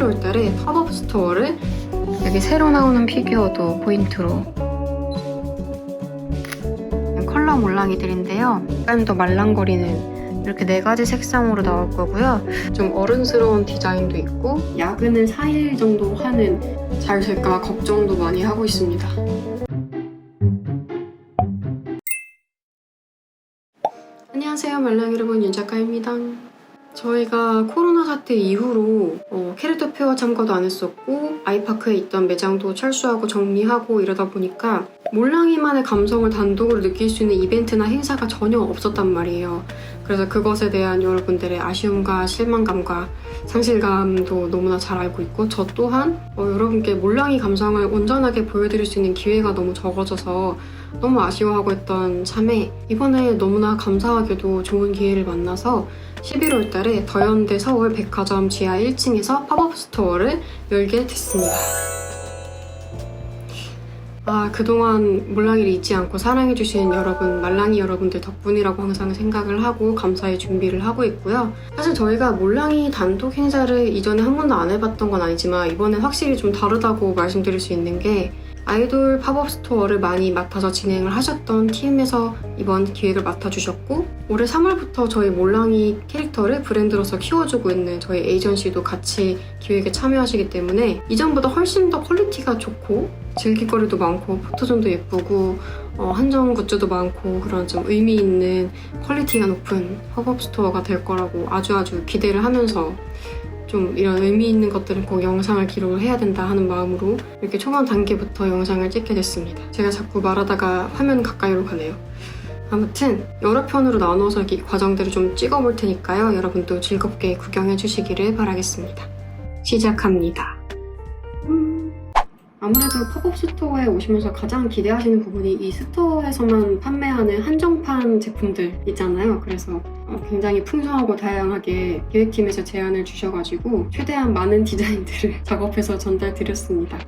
11월 달에 팝업 스토어를 여기 새로 나오는 피규어도 포인트로 컬러 몰랑이들인데요. 약간 더 말랑거리는 이렇게 네 가지 색상으로 나올 거고요. 좀 어른스러운 디자인도 있고 야근을 4일 정도 하는 잘 될까 걱정도 많이 하고 있습니다. 안녕하세요 말랑 여러분 윤 작가입니다. 저희가 코로나 사태 이후로 어, 캐릭터 페어 참가도 안 했었고 아이파크에 있던 매장도 철수하고 정리하고 이러다 보니까 몰랑이만의 감성을 단독으로 느낄 수 있는 이벤트나 행사가 전혀 없었단 말이에요. 그래서 그것에 대한 여러분들의 아쉬움과 실망감과 상실감도 너무나 잘 알고 있고 저 또한 어, 여러분께 몰랑이 감성을 온전하게 보여드릴 수 있는 기회가 너무 적어져서 너무 아쉬워하고 있던 참에 이번에 너무나 감사하게도 좋은 기회를 만나서 11월 달에 더현대 서울 백화점 지하 1층에서 팝업 스토어를 열게 됐습니다. 아, 그동안 몰랑이를 잊지 않고 사랑해주신 여러분, 말랑이 여러분들 덕분이라고 항상 생각을 하고 감사의 준비를 하고 있고요. 사실 저희가 몰랑이 단독 행사를 이전에 한 번도 안 해봤던 건 아니지만 이번에 확실히 좀 다르다고 말씀드릴 수 있는 게 아이돌 팝업 스토어를 많이 맡아서 진행을 하셨던 팀에서 이번 기획을 맡아주셨고 올해 3월부터 저희 몰랑이 캐릭터를 브랜드로서 키워주고 있는 저희 에이전시도 같이 기획에 참여하시기 때문에 이전보다 훨씬 더 퀄리티가 좋고 즐길거리도 많고 포토존도 예쁘고 어, 한정 굿즈도 많고 그런 좀 의미 있는 퀄리티가 높은 팝업 스토어가 될 거라고 아주 아주 기대를 하면서 좀 이런 의미 있는 것들은 꼭 영상을 기록을 해야 된다 하는 마음으로 이렇게 초반 단계부터 영상을 찍게 됐습니다. 제가 자꾸 말하다가 화면 가까이로 가네요. 아무튼 여러 편으로 나눠서 이 과정들을 좀 찍어볼 테니까요. 여러분도 즐겁게 구경해 주시기를 바라겠습니다. 시작합니다. 음, 아무래도 팝업 스토어에 오시면서 가장 기대하시는 부분이 이 스토어에서만 판매하는 한정판 제품들 있잖아요. 그래서 어, 굉장히 풍성하고 다양하게 기획팀에서 제안을 주셔가지고 최대한 많은 디자인들을 작업해서 전달드렸습니다.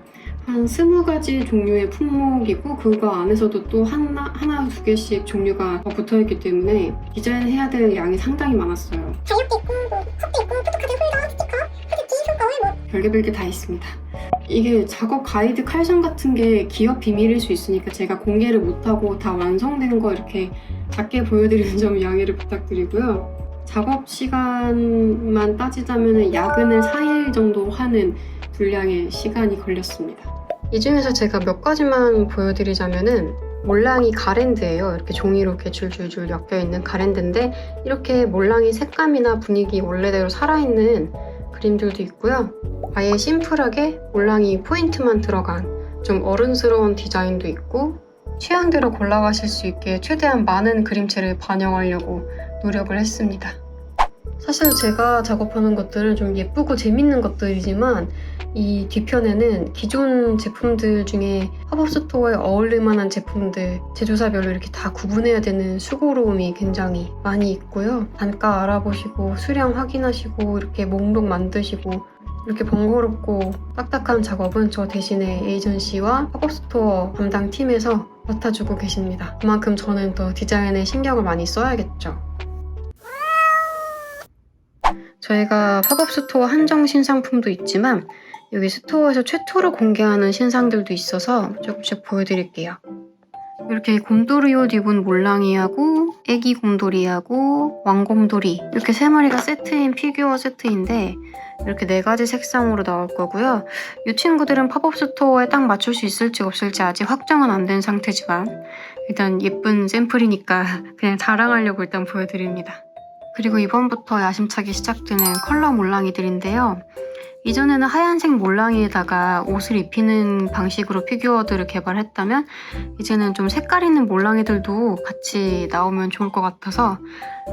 한 스무 가지 종류의 품목이고 그거 안에서도 또 하나, 하나 두 개씩 종류가 더 붙어있기 때문에 디자인해야 될 양이 상당히 많았어요. 다이어트 있고 뭐 컵도 있고 포토카드 홀더 스티커 사진 기술거울 뭐 별게 별게 다 있습니다. 이게 작업 가이드 칼럼 같은 게 기업 비밀일 수 있으니까 제가 공개를 못하고 다 완성된 거 이렇게 작게 보여드리는 점 양해를 부탁드리고요. 작업 시간만 따지자면 야근을 4일 정도 하는 분량의 시간이 걸렸습니다. 이 중에서 제가 몇 가지만 보여드리자면은 몰랑이 가랜드예요. 이렇게 종이로 이렇게 줄줄줄 엮여 있는 가랜드인데 이렇게 몰랑이 색감이나 분위기 원래대로 살아있는 그림들도 있고요. 아예 심플하게 몰랑이 포인트만 들어간 좀 어른스러운 디자인도 있고 취향대로 골라가실 수 있게 최대한 많은 그림체를 반영하려고 노력을 했습니다. 사실 제가 작업하는 것들은 좀 예쁘고 재밌는 것들이지만 이 뒤편에는 기존 제품들 중에 팝업 스토어에 어울릴 만한 제품들 제조사별로 이렇게 다 구분해야 되는 수고로움이 굉장히 많이 있고요. 단가 알아보시고 수량 확인하시고 이렇게 목록 만드시고 이렇게 번거롭고 딱딱한 작업은 저 대신에 에이전시와 팝업 스토어 담당 팀에서 맡아주고 계십니다. 그만큼 저는 더 디자인에 신경을 많이 써야겠죠. 저희가 팝업 스토어 한정 신상품도 있지만 여기 스토어에서 최초로 공개하는 신상들도 있어서 조금씩 보여드릴게요. 이렇게 곰돌이 옷 입은 몰랑이하고 애기 곰돌이하고 왕곰돌이 이렇게 세 마리가 세트인 피규어 세트인데 이렇게 네 가지 색상으로 나올 거고요. 이 친구들은 팝업 스토어에 딱 맞출 수 있을지 없을지 아직 확정은 안 된 상태지만 일단 예쁜 샘플이니까 그냥 자랑하려고 일단 보여드립니다. 그리고 이번부터 야심차게 시작되는 컬러 몰랑이들인데요. 이전에는 하얀색 몰랑이에다가 옷을 입히는 방식으로 피규어들을 개발했다면 이제는 좀 색깔 있는 몰랑이들도 같이 나오면 좋을 것 같아서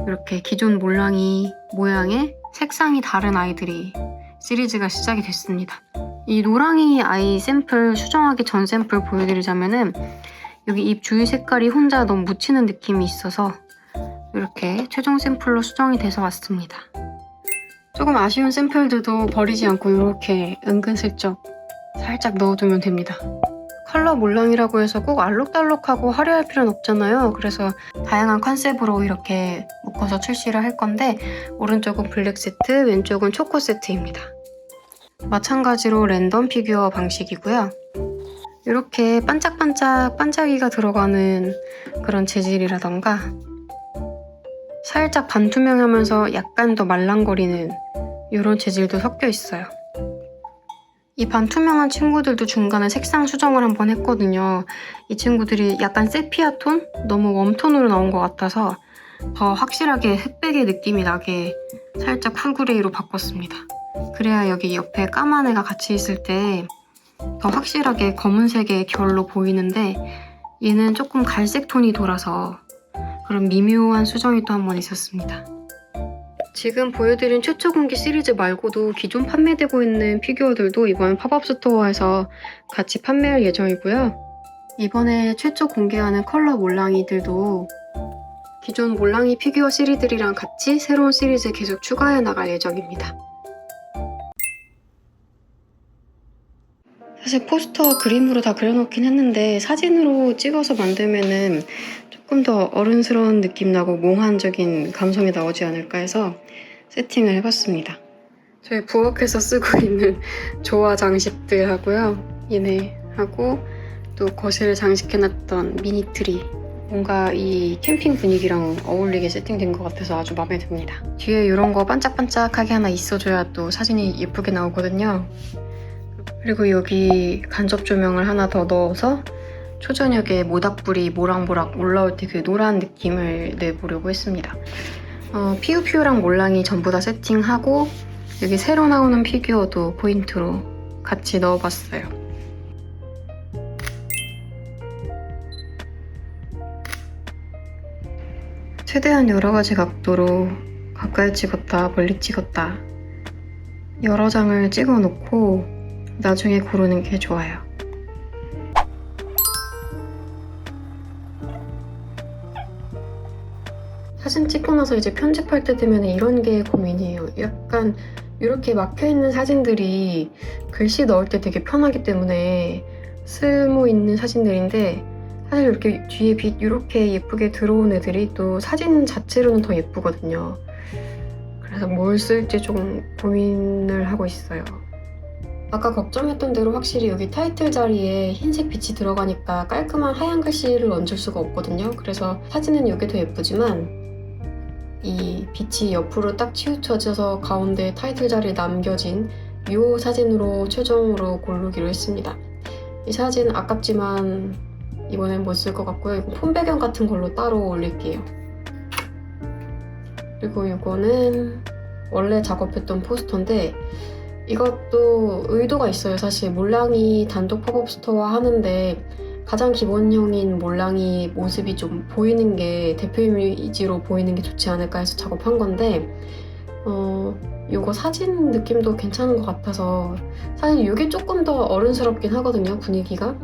이렇게 기존 몰랑이 모양의 색상이 다른 아이들이 시리즈가 시작이 됐습니다. 이 노랑이 아이 샘플 수정하기 전 샘플 보여드리자면은 여기 입 주위 색깔이 혼자 너무 묻히는 느낌이 있어서 이렇게 최종 샘플로 수정이 돼서 왔습니다. 조금 아쉬운 샘플들도 버리지 않고 이렇게 은근슬쩍 살짝 넣어두면 됩니다. 컬러 몰랑이라고 해서 꼭 알록달록하고 화려할 필요는 없잖아요. 그래서 다양한 컨셉으로 이렇게 묶어서 출시를 할 건데 오른쪽은 블랙 세트, 왼쪽은 초코 세트입니다. 마찬가지로 랜덤 피규어 방식이고요. 이렇게 반짝반짝 반짝이가 들어가는 그런 재질이라던가 살짝 반투명하면서 약간 더 말랑거리는 이런 재질도 섞여 있어요. 이 반투명한 친구들도 중간에 색상 수정을 한번 했거든요. 이 친구들이 약간 세피아 톤? 너무 웜톤으로 나온 것 같아서 더 확실하게 흑백의 느낌이 나게 살짝 쿨그레이로 바꿨습니다. 그래야 여기 옆에 까만 애가 같이 있을 때 더 확실하게 검은색의 결로 보이는데 얘는 조금 갈색 톤이 돌아서 그런 미묘한 수정이 또 한 번 있었습니다. 지금 보여드린 최초 공개 시리즈 말고도 기존 판매되고 있는 피규어들도 이번 팝업 스토어에서 같이 판매할 예정이고요. 이번에 최초 공개하는 컬러 몰랑이들도 기존 몰랑이 피규어 시리즈들이랑 같이 새로운 시리즈 계속 추가해 나갈 예정입니다. 사실 포스터 그림으로 다 그려놓긴 했는데 사진으로 찍어서 만들면은 조금 더 어른스러운 느낌 나고 몽환적인 감성이 나오지 않을까 해서 세팅을 해봤습니다. 저희 부엌에서 쓰고 있는 조화 장식들 하고요. 얘네 하고 또 거실을 장식해놨던 미니 트리. 뭔가 이 캠핑 분위기랑 어울리게 세팅된 것 같아서 아주 마음에 듭니다. 뒤에 이런 거 반짝반짝하게 하나 있어줘야 또 사진이 예쁘게 나오거든요. 그리고 여기 간접 조명을 하나 더 넣어서 초저녁에 모닥불이 모락모락 올라올 때 그 노란 느낌을 내보려고 했습니다. 어, 피우피우랑 몰랑이 전부 다 세팅하고 여기 새로 나오는 피규어도 포인트로 같이 넣어봤어요. 최대한 여러 가지 각도로 가까이 찍었다, 멀리 찍었다 여러 장을 찍어 놓고 나중에 고르는 게 좋아요. 사진 찍고 나서 이제 편집할 때 되면 이런 게 고민이에요. 약간 이렇게 막혀 있는 사진들이 글씨 넣을 때 되게 편하기 때문에 쓸모 있는 사진들인데 사실 이렇게 뒤에 빛 이렇게 예쁘게 들어온 애들이 또 사진 자체로는 더 예쁘거든요. 그래서 뭘 쓸지 조금 고민을 하고 있어요. 아까 걱정했던 대로 확실히 여기 타이틀 자리에 흰색 빛이 들어가니까 깔끔한 하얀 글씨를 얹을 수가 없거든요. 그래서 사진은 이게 더 예쁘지만 이 빛이 옆으로 딱 치우쳐져서 가운데 타이틀 자리에 남겨진 이 사진으로 최종으로 고르기로 했습니다. 이 사진 아깝지만 이번엔 못 쓸 것 같고요. 이거 폰 배경 같은 걸로 따로 올릴게요. 그리고 이거는 원래 작업했던 포스터인데 이것도 의도가 있어요. 사실 몰랑이 단독 팝업 스토어 하는데 가장 기본형인 몰랑이 모습이 좀 보이는 게 대표 이미지로 보이는 게 좋지 않을까 해서 작업한 건데 어 이거 사진 느낌도 괜찮은 것 같아서 사실 이게 조금 더 어른스럽긴 하거든요 분위기가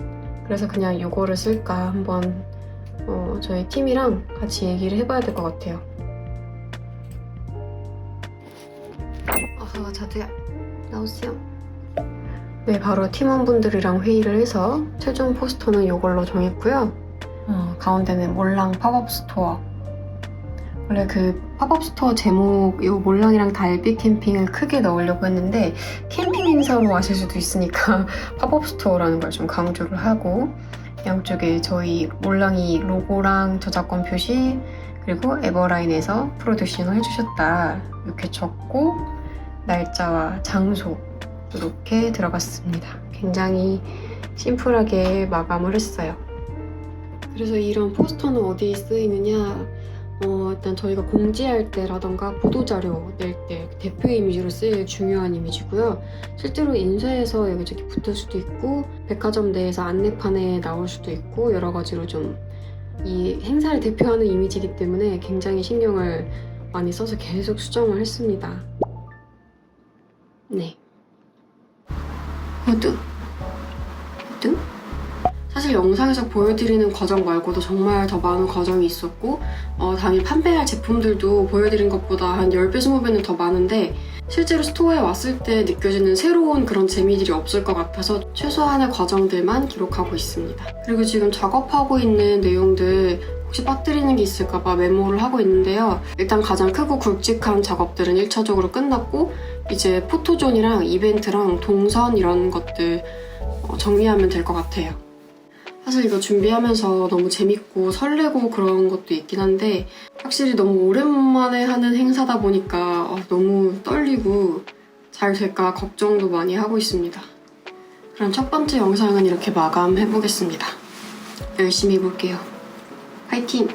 그래서 그냥 이거를 쓸까 한번 어, 저희 팀이랑 같이 얘기를 해봐야 될 것 같아요. 어서 자두야 나오세요. 네, 바로 팀원분들이랑 회의를 해서 최종 포스터는 이걸로 정했고요. 어, 가운데는 몰랑 팝업 스토어. 원래 그 팝업 스토어 제목 이 몰랑이랑 달빛 캠핑을 크게 넣으려고 했는데 캠핑 행사로 하실 수도 있으니까 팝업 스토어라는 걸 좀 강조를 하고 양쪽에 저희 몰랑이 로고랑 저작권 표시 그리고 에버라인에서 프로듀싱을 해주셨다 이렇게 적고 날짜와 장소 이렇게 들어갔습니다. 굉장히 심플하게 마감을 했어요. 그래서 이런 포스터는 어디에 쓰이느냐? 어, 일단 저희가 공지할 때라던가 보도자료 낼 때 대표 이미지로 쓰일 중요한 이미지고요. 실제로 인쇄해서 여기저기 붙을 수도 있고 백화점 내에서 안내판에 나올 수도 있고 여러 가지로 좀 이 행사를 대표하는 이미지이기 때문에 굉장히 신경을 많이 써서 계속 수정을 했습니다. 네. 후드. 후드? 사실 영상에서 보여드리는 과정 말고도 정말 더 많은 과정이 있었고 어, 당일 판매할 제품들도 보여드린 것보다 한 10배, 20배는 더 많은데 실제로 스토어에 왔을 때 느껴지는 새로운 그런 재미들이 없을 것 같아서 최소한의 과정들만 기록하고 있습니다. 그리고 지금 작업하고 있는 내용들 혹시 빠뜨리는 게 있을까봐 메모를 하고 있는데요. 일단 가장 크고 굵직한 작업들은 1차적으로 끝났고 이제 포토존이랑 이벤트랑 동선 이런 것들 어, 정리하면 될 것 같아요. 사실 이거 준비하면서 너무 재밌고 설레고 그런 것도 있긴 한데 확실히 너무 오랜만에 하는 행사다 보니까 어, 너무 떨리고 잘 될까 걱정도 많이 하고 있습니다. 그럼 첫 번째 영상은 이렇게 마감해보겠습니다. 열심히 해볼게요. 화이팅!